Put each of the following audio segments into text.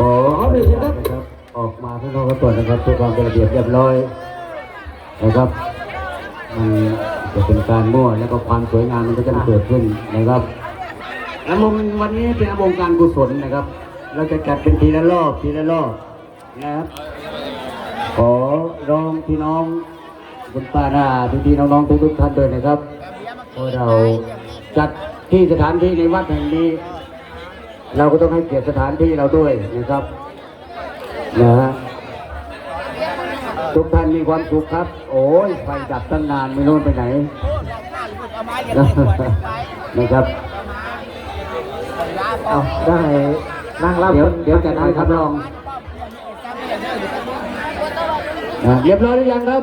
ขอหนึ่งนะครับ ออกมาข้างนอกก็ตรวจนะครับเพื่อความเป็นระเบียบเรียบร้อยนะครับมันจะเป็นการมั่วแล้วก็ความสวยงามมันก็จะเกิดขึ้นนะครับแล้วมุมวันนี้เป็นวงการกุศลนะครับ เราจะจัดเป็นทีละรอบทีละรอบนะครับ ขอร้องพี่น้องคุณป้าหน้าพี่พี่น้องๆทุกๆท่านด้วยนะครับเพราะเราจัดที่สถานที่ในวัดแห่งนี้ เราก็ต้องให้เกียรติสถานที่เราด้วยนะครับนะฮะทุกท่านมีความสุขครับ โอ้ยไฟดับตั้งนานไม่รู้มันไปไหนนะครับเอาได้นั่งรับเดี๋ยวเดี๋ยวจะได้ครับรองนะเรียบร้อยหรือยังครับ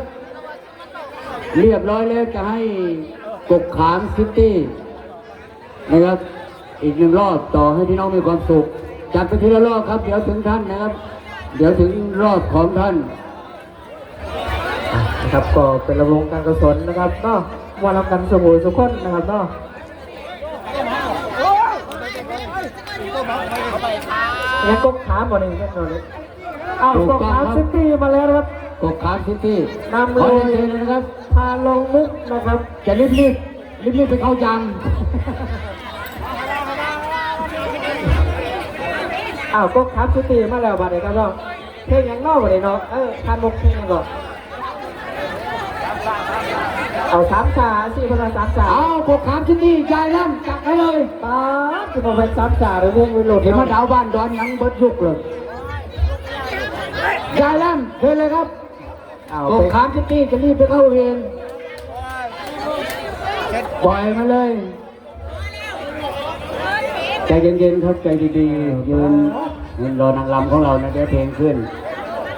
เรียบร้อยแล้วจะให้กกขามซิตี้นะครับ อีกหนึ่งรอบต่อให้พี่น้องมีความสุข จัดไปทีละรอบครับ เดี๋ยวถึงท่านนะครับ เดี๋ยวถึงรอบของท่านนะครับก็เป็นระวงการกุศลนะครับเนาะวันรับกันสมุยสุขคนนะครับเนาะยังกกขาบ่หนึ่งแค่นั้นเลยอ้าวถูกกกต้องขาครับซิตี้มาแล้วนะครับกกขามซิตี้นำขอเลยเรียนเชิญนะครับพาลงมุกนะครับจะรีบรีบรีบรีบๆไปเข้ายัง อ้าวกกขาซิตี้มาแล้วบัดนี้ครับเนาะเพลงยังนอกบัดนี้เนาะเออทานมุกเพลงยังก่อนเอาสามชาสี่ภาษาสามชาเอากกขามซิตี้ใจร่ำจัดให้เลยตาจะมาเป็นสามชาหรือวงวิโรจน์เห็นเนาะว่าดาวบ้านดอนยังเบิดยุกเลยใจร่ำเชิญเลยครับเอากไปกขามซิตี้จะรีบไปเข้าเวรปล่อยมาเลย ใจเย็นๆครับใจดีๆยืนยืนรอนางรำของเรานะเดี๋ยวเพลงขึ้น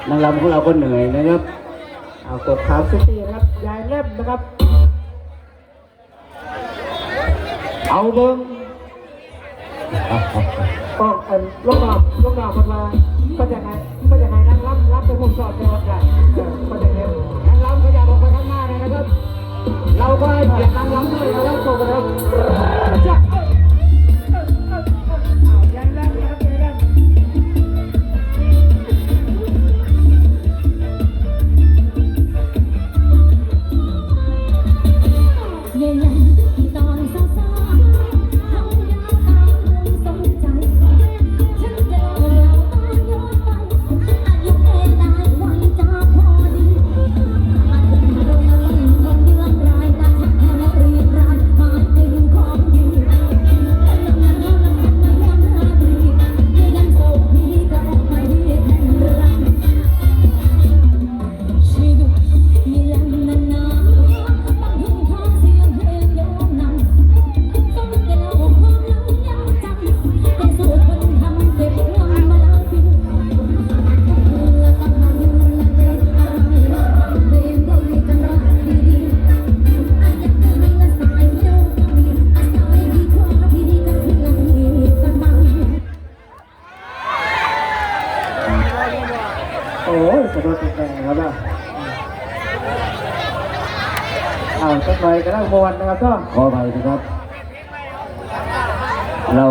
นางรำของเราก็เหนื่อยนะครับเอากดขามซิตี้นะครับยายเล่มนะครับ เอาเบิ้งก็เป็นลูกน้องลูกน้องคนมาก็จะให้ก็จะให้นั่งรับรับไปผมสอบในวันกันเออก็จะเล่นนางรำขยับออกไปข้างหน้าเลยนะครับ เราก็ให้เกียรตินางรำด้วยนะครับส่งไปครับ โอ้ยสะดุดแรงนะครับเนะเอาสักหน่อยกระด้มวนนะครับก็ขออภัยนะครับ เรา